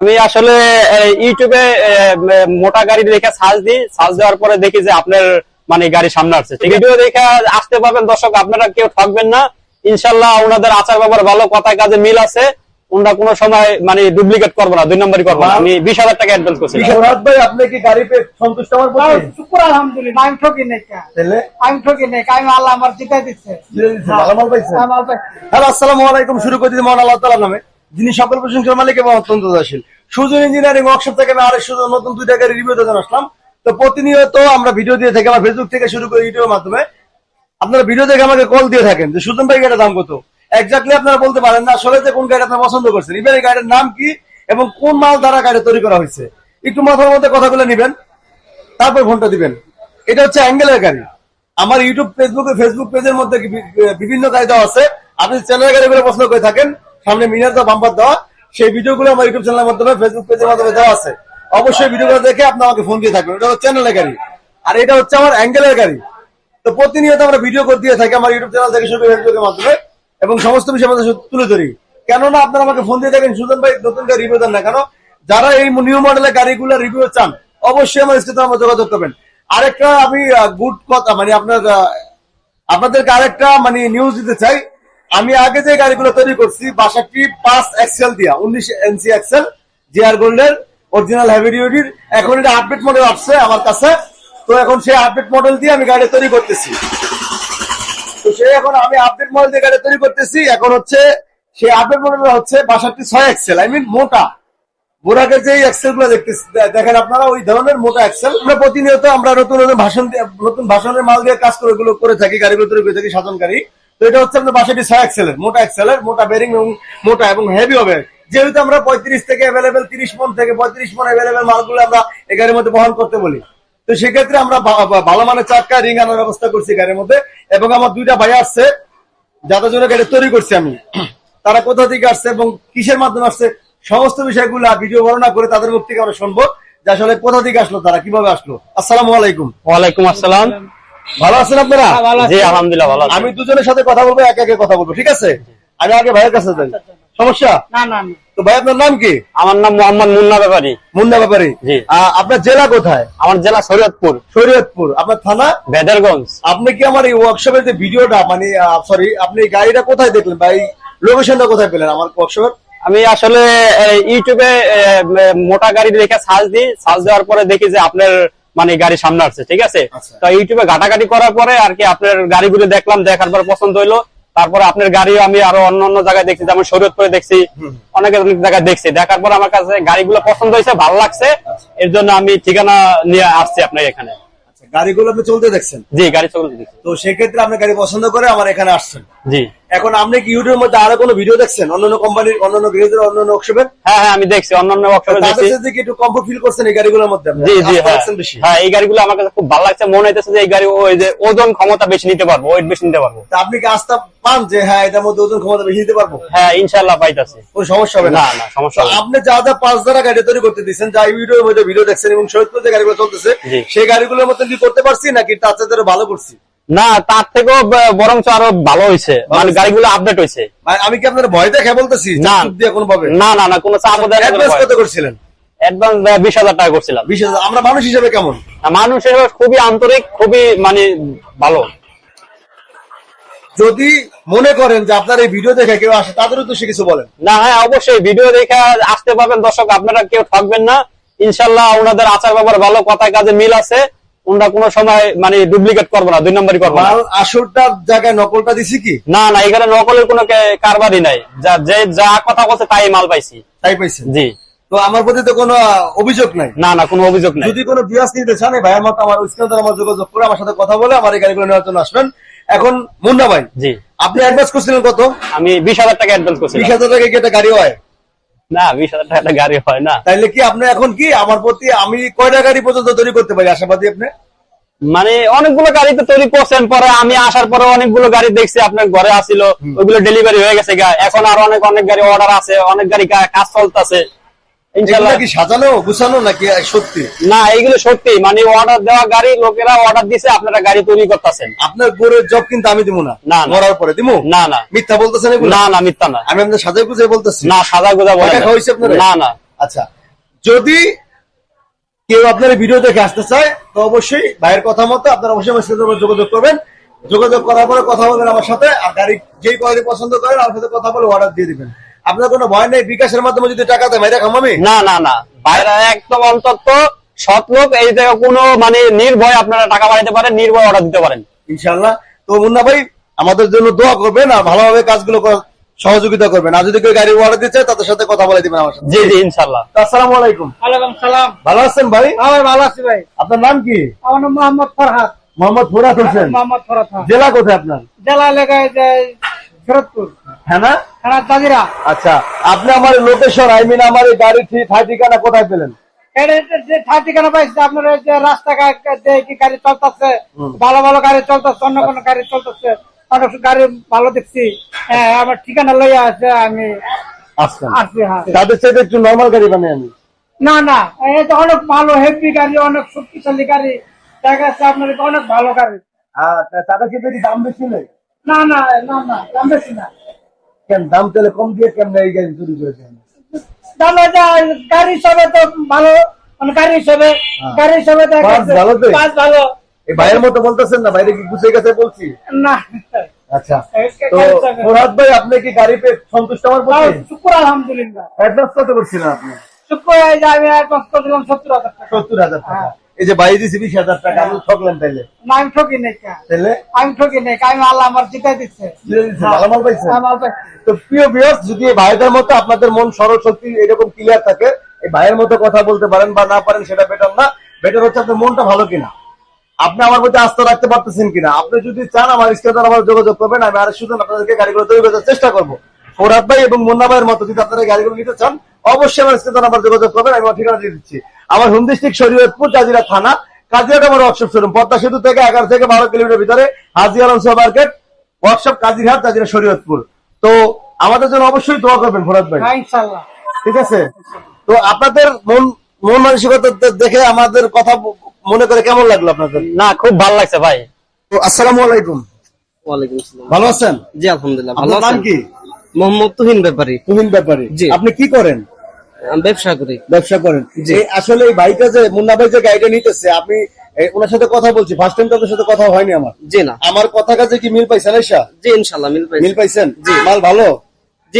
আমি আসলে ইউটিউবে মোটা গাড়ি দেখে সার্চ দিই সার্চ দেওয়ার পরে দেখি যে আপনার মানে গাড়ি সামনে আসছে। ভিডিও দেখে আসতে পারবেন। দর্শক আপনারা কেউ ঠকবেন না। ইনশাল্লাহ ওনাদের আচার ব্যাপার ভালো কথা কাজে মিল আছে। ওনারা কোনো সময় মানে ডুপ্লিকেট করব না দুই নম্বরই করব না। আমি বিশ হাজার টাকা অ্যাডভান্স করছি। ভাই আপনি কি গাড়ি পেয়ে সন্তুষ্ট আমার প্রতি? শুক্র আলহামদুলিল্লাহ। আমি ঠকি নাই তাহলে? আমি ঠকি নাই আমি আল্লাহ আমার জিতাই দিচ্ছে জিতে দিচ্ছে, ভালো মাল পাইছেন? হ্যাঁ, মাল পাইছি। হ্যালো আসসালামু আলাইকুম। শুরু করে দিচ্ছি মহান আল্লাহ তাআলার নামে। যিনি সকল প্রশংসার মালিক এবং অত্যন্ত দাসীল। সুজন ইঞ্জিনিয়ারিং ওয়ার্কশপ থেকে আমি আরেক সুজন, নতুন দুইটা গাড়ি রিভিউ দিতে আসলাম। তো প্রতিনিয়ত আমরা ভিডিও দিয়ে থাকি, আমার ফেসবুক থেকে শুরু করে ইউটিউবের মাধ্যমে। আপনারা ভিডিও দেখে আমাকে কল দিয়ে থাকেন যে, সুজন ভাই গাড়ির দাম কত? এক্স্যাক্টলি আপনারা বলতে পারেন না আসলে যে কোন গাড়ি আপনারা পছন্দ করছেন। ইভেন এই গাড়ির নাম কি এবং কোন মাল দ্বারা গাড়ি তৈরি করা হয়েছে? একটু মাথার মধ্যে কথাগুলো নিবেন, তারপর ফোনটা দিবেন। এটা হচ্ছে অ্যাঙ্গেলের গাড়ি। আমার ইউটিউব ফেসবুক ফেসবুক পেজের মধ্যে বিভিন্ন গাড়ি দেওয়া আছে। আপনি চ্যানেল গাড়িগুলো পছন্দ করে থাকেন সামনে মিনার দেওয়া বাম্পার দেওয়া, সেই ভিডিওগুলো আমার ইউটিউব চ্যানেলের মাধ্যমে ফেসবুক পেজের মাধ্যমে দেওয়া আছে। অবশ্যই ভিডিওগুলো দেখে আপনি আমাকে ফোন দিয়ে থাকবেন। এটা হচ্ছে চ্যানেলের গাড়ি। আর এটা হচ্ছে আমার অ্যাঙ্গেলের গাড়ি। তো প্রতিনিয়ত আমরা ভিডিও করে দিয়ে থাকি আমার ইউটিউব চ্যানেল থেকে শুরু করে ফেসবুকের মাধ্যমে এবং সমস্ত বিষয় আমাদের তুলে ধরি। কেননা আপনারা আমাকে ফোন দিয়ে থাকেন, সুজন ভাই নতুন গাড়ি রিভিউ দেন না কেন? যারা এই নিউ মডেলের গাড়িগুলো রিভিউ চান, অবশ্যই আমার স্ক্রিনে আমার যোগাযোগ করবেন। আরেকটা আমি গুড কথা মানে আপনার আপনাদেরকে আরেকটা মানে নিউজ দিতে চাই। আমি আগে যে গাড়িগুলো তৈরি করছি বাষট্টি পাঁচ এক্সেল দিয়া, উনিশ এনসি এক্সেল জিআর গোল্ডের অরিজিনাল হেভি ডিউটির এখন এটা আপডেট মডেল আসছে আমার কাছে। তো এখন সেই আপডেট মডেল দিয়ে আমি গাড়ি তৈরি করতেছি। তো সেই এখন আমি আপডেট মডেল দিয়ে গাড়ি তৈরি করতেছি। এখন হচ্ছে, সেই আপডেট মডেল হচ্ছে বাষট্টি ছয় এক্সেল আই মিন মোটা। বোরাকের যে এক্সেলগুলো দেখেন আপনারা, ওই ধরনের মোটা এক্সেল। আমরা প্রতিনিয়ত আমরা নতুন নতুন ভাষণ নতুন ভাষণের মাল দিয়ে কাজ করে করে থাকি, গাড়িগুলো তৈরি করে থাকি সাধন গাড়ি তো এটা হচ্ছে আপনার বাষট্টি ছয় এক্সেলের মোটা এক্সেলের মোটা বেরিং এবং মোটা এবং হেভি হবে। যেহেতু আমরা পঁয়ত্রিশ থেকে অ্যাভেলেবেল তিরিশ মন থেকে পঁয়ত্রিশ মন অ্যাভেলেবেল মালগুলো আমরা এই গাড়ির মধ্যে বহন করতে বলি। তো সেক্ষেত্রে আমরা ভালো মানের চাকা রিং আনার ব্যবস্থা করছি গাড়ির মধ্যে এবং আমার দুইটা ভাই আসছে, যাদের জন্য গাড়ি তৈরি করছি আমি। তারা কোথা থেকে আসছে এবং কিসের মাধ্যমে আসছে, সমস্ত বিষয়গুলো ভিডিও বর্ণনা করে তাদের মুখ থেকে আমরা শুনব যে আসলে কোথা থেকে আসলো, তারা কীভাবে আসলো। আসসালামু আলাইকুম। ওয়ালাইকুম আসসালাম। ভালো আছেন আপনারা? হ্যাঁ। জি আলহামদুলিল্লাহ ভালো আমি দুজনের সাথে কথা বলব একে একে কথা বলব ঠিক আছে? আমি আগে ভাইয়ের কাছে যাই। সমস্যা? না না না। তো ভাই আপনার নাম কি? আমার নাম মোহাম্মদ মুন্না ব্যাপারী। মুন্না ব্যাপারী। জি। আপনার জেলা কোথায়? আমার জেলা শরীয়তপুর। শরীয়তপুর। আপনার থানা? বেদারগঞ্জ আপনি কি আমার এই ওয়ার্কশপের যে ভিডিওটা মানে সরি আপনি গাড়িটা কোথায় দেখলেন? বা এই লোকেশনটা কোথায় পেলেন আমার ওয়ার্কশপের আমি আসলে ইউটিউবে মোটা গাড়ি দেখে সার্চ দিই। সার্চ দেওয়ার পরে দেখি যে আপনার মানে গাড়ি সামনে আসছে ঠিক আছে? আচ্ছা। তো ইউটিউবে ঘাটাঘাটি করার পরে আর কি আপনার গাড়িগুলো দেখলাম দেখার পর পছন্দ হইল। তারপরে আপনার গাড়ি আমি আরও অন্য অন্য জায়গায় দেখছি যেমন শরীয়তপুরে দেখছি অনেক অনেক জায়গায় দেখছি। দেখার পর আমার কাছে গাড়িগুলো পছন্দ হয়েছে ভালো লাগছে। এর জন্য আমি ঠিকানা নিয়ে আসছি আপনার এখানে। আচ্ছা গাড়িগুলো আপনি চলতে দেখছেন? জি গাড়ি চলতে দেখছি। তো সেক্ষেত্রে আপনি গাড়ি পছন্দ করে আমার এখানে আসছেন। জি। এখন আপনি কি ইউটিউবের মধ্যে আরও কোনো ভিডিও দেখছেন? অন্যান্য কোম্পানির অন্যান্য গ্যারেজের অন্যান্য ওয়ার্কশপের হ্যাঁ হ্যাঁ আমি দেখছি। অন্যান্য ওয়ার্কশপে তাদের দেখছি। সাথে কি একটু কমফোর্ট ফিল করছেন এই গাড়িগুলোর মধ্যে? জি জি হ্যাঁ। হ্যাঁ এই গাড়িগুলো আমার কাছে খুব ভালো লাগছে। মনে হইতেছে যে এই গাড়ি ওই যে ওজন ক্ষমতা বেশি নিতে পারব ওয়েট বেশি নিতে পারব। তা আপনি কি আস্থা পান যে হ্যাঁ এটার মধ্যে ওজন ক্ষমতা বেশি নিতে পারব? হ্যাঁ ইনশাল্লাহ পাইতাছি। কোনো সমস্যা হবে না? না সমস্যা নেই। আপনি যা যা পাঁচ দ্বারা গাড়ি তৈরি করতে দিচ্ছেন যা ভিডিওর মধ্যে ভিডিও দেখছেন এবং শহীদপুর যে গাড়িগুলো চলতেছে। সেই গাড়িগুলোর মধ্যে কি করতে পারছি নাকি তার ভালো করছি? না তার থেকেও বরঞ্চ আরও ভালো হয়েছে মানে গাড়িগুলো আপডেট হয়েছে আমি কি আপনার ভয় দেখে বলতেছি? না। না না না কোনো চাপ কত করছিলেন? অ্যাডভান্স বিশ হাজার টাকা করছিলাম। বিশ হাজার। আমরা মানুষ হিসেবে কেমন? মানুষ হিসেবে খুবই আন্তরিক খুবই মানে ভালো। যদি মনে করেন যে আপনার এই ভিডিও দেখে কেউ আসে তাদের উদ্দেশ্যে কিছু বলেন। না হ্যাঁ অবশ্যই ভিডিও দেখে আসতে পারবেন। দর্শক আপনারা কেউ ঠকবেন না। ইনশাল্লাহ ওনাদের আচার ব্যবহার ভালো কথা কাজে মিল আছে। ওনারা কোনো সময় মানে ডুপ্লিকেট করব না দুই নম্বরই করব মাল আসলটার জায়গায় নকলটা দিছি কি? না না এখানে নকলের কোনো কারবারই নাই। যা যে যা কথা বলছে তাই মাল পাইছি। তাই পাইছেন? জি। তো আমার প্রতি তো কোনো অভিযোগ নাই? না না কোনো অভিযোগ নাই। যদি কোনো বিয়াস নিতে চান এই ভাইয়ের মতো আমার স্ক্রিনে আমার যোগাযোগ করে আমার সাথে কথা বলে আমার এই গাড়িগুলো নেওয়ার জন্য আসবেন। এখন মুন্না ভাই জি। আপনি অ্যাডভান্স করছিলেন কত? আমি বিশ হাজার টাকা অ্যাডভান্স বিশ করছিলাম হাজার টাকা কি একটা গাড়ি হয়? না বিশ হাজার টাকা গাড়ি হয় না। তাইলে কি আপনি এখন কি আমার প্রতি আমি কয়টা গাড়ি পর্যন্ত তৈরি করতে পারি? আশাবাদী আপনি? মানে অনেকগুলো গাড়ি তো তৈরি করছেন পরে আমি আসার পরে অনেকগুলো গাড়ি দেখছি আপনার ঘরে আসিল ওইগুলো ডেলিভারি হয়ে গেছে গা। এখন আর অনেক অনেক গাড়ি অর্ডার আছে অনেক গাড়ি কাজ চলতেছে। সাজানো গুছানো নাকি সত্যি? না এইগুলো সত্যি মানে অর্ডার দেওয়া গাড়ি লোকেরা অর্ডার দিছে আপনারা গাড়ি তৈরি করতেছেন। আপনার জব কিন্তু আমি দিব না। না, না। মরার পরে দিমু? না না। মিথ্যা বলতেছেন না না মিথ্যা না। আমি আপনার বলতেছি। না বলে না। না না। আচ্ছা। যদি কেউ আপনার ভিডিও দেখে আসতে চায় তো অবশ্যই ভাইয়ের কথা মতো আপনারা অবশ্যই আমার সাথে যোগাযোগ করবেন। যোগাযোগ করার পরে কথা বলবেন আমার সাথে আর গাড়ি যেই কোয়ালিটি পছন্দ করেন আমার সাথে কথা বলে অর্ডার দিয়ে দিবেন। আপনার কোনো ভয় নেই? বিকাশের মাধ্যমে যদি টাকা দেয় ভাই দেখাম আমি না না না। বাইরে একদম অন্তত সৎ লোক এই যে কোনো মানে নির্ভয় আপনারা টাকা বাড়াইতে পারেন নির্ভয় অর্ডার দিতে পারেন। ইনশাল্লাহ তো মুন্না ভাই আমাদের জন্য দোয়া করবেন আর ভালোভাবে কাজগুলো সহযোগিতা করবেন। আর যদি কেউ গাড়ি অর্ডার দিতে চায় তাদের সাথে কথা বলে দিবেন আমার সাথে। জি জি ইনশাল্লাহ আসসালামু আলাইকুম। ওয়ালাইকুম সালাম। ভালো আছেন ভাই? হ্যাঁ ভাই ভালো আছি ভাই। আপনার নাম কি? আমার নাম মোহাম্মদ ফরহাদ। মোহাম্মদ ফুরাত হোসেন। মোহাম্মদ ফরহাদ হ্যাঁ। জেলা কোথায় আপনার? জেলা এলাকায় যে ফেরতপুর হ্যাঁ না? থানা জাজিরা। আচ্ছা আপনি আমার লোকেশন আই মিন আমার এই গাড়ি ঠিক ঠাই ঠিকানা কোথায় পেলেন? যে ঠিকানা পাইছে আপনার যে রাস্তাঘাট যে কি গাড়ি চলতেছে ভালো ভালো গাড়ি চলতেছে অন্য কোনো গাড়ি চলতেছে অনেক গাড়ি ভালো দেখছি। হ্যাঁ আমার ঠিকানা লইয়া আছে আমি আসছি হ্যাঁ। তাদের সাথে একটু নর্মাল গাড়ি বানাই আমি। না না অনেক ভালো হেভি গাড়ি অনেক শক্তিশালী গাড়ি। দেখা যাচ্ছে আপনার অনেক ভালো গাড়ি। তাদের সাথে দাম বেশি নেই? না না না না দাম বেশি না। কেন দাম তাহলে কম দিয়ে কেমন এই গাড়ি চুরি করেছেন দাম এটা গাড়ি হিসাবে তো ভালো মানে গাড়ি হিসাবে গাড়ি হিসাবে ভালো। এই ভাইয়ের মতো বলতেছেন না বাইরে কি গুছিয়ে গেছে বলছি? না। আচ্ছা তো ফরহাদ ভাই আপনি কি গাড়ি পেয়ে সন্তুষ্ট আমার তাও প্রতি? আলহামদুলিল্লাহ। অ্যাডভান্স কত করছিলেন আপনি? শুক্র এই যে আমি অ্যাডভান্স করে দিলাম টাকা। সত্তর হাজার টাকা। এই যে বাইরে দিয়েছি বিশ টাকা আমি ঠকলেন তাইলে? না, আমি ঠকি নাই তাইলে? আমি ঠকি নাই আমি আল্লাহ আমার জিতাই দিচ্ছে ভালো মাল পাইছেন? মাল পাইছি। তো প্রিয় ভিউয়ার্স যদি ভাইদের মতো আপনাদের মন সরল শক্তি এরকম ক্লিয়ার থাকে এই ভাইয়ের মতো কথা বলতে পারেন বা না পারেন সেটা বেটার না। বেটার হচ্ছে আপনার মনটা ভালো কিনা। আপনি আমার প্রতি আস্থা রাখতে পারতেছেন কিনা? আপনি যদি চান আমার স্টেটার আমার যোগাযোগ করবেন আমি আরও শুধু আপনাদেরকে গাড়িগুলো তৈরি করার চেষ্টা করব। ফোরাত ভাই এবং মুন্না ভাইয়ের মতো যদি আপনারা গাড়িগুলো নিতে চান অবশ্যই আমার স্টেটার আমার যোগাযোগ করবেন আমি ঠিকানা দিয়ে দিচ্ছি। আমার হোম ডিস্ট্রিক্ট শরীয়তপুর কাজিরা থানা কাজিরাট আমার ওয়ার্কশপ শোরুম পদ্মা সেতু থেকে এগারো থেকে বারো কিলোমিটার ভিতরে হাজি আলম মার্কেট ওয়ার্কশপ কাজিরহাট কাজিরা শরীয়তপুর। তো আমাদের জন্য অবশ্যই দোয়া করবেন ফোরাত ভাই। হ্যাঁ ঠিক আছে? তো আপনাদের মন মন মানসিকতা দেখে আমাদের কথা মনে করে কেমন লাগল আপনাদের? না খুব ভালো লাগছে ভাই। তো আসসালামু আলাইকুম। ওয়ালাইকুম আসসালাম। ভালো আছেন? জি আলহামদুলিল্লাহ ভালো নাম আছেন কি? মোহাম্মদ তুহিন ব্যাপারী। তুহিন ব্যাপারী। জি। আপনি কি করেন? ব্যবসা করি। ব্যবসা করেন। জি। আসলে এই ভাইটা যে মুন্না ভাই যে গাড়িটা নিতেছে আপনি ওনার সাথে কথা বলছি ফার্স্ট টাইম তাদের সাথে কথা হয়নি আমার। জি না। আমার কথা কাছে কি মিল পাইছেন এসা জি ইনশাল্লাহ মিল পাইছি। মিল পাইছেন? মাল ভালো? জি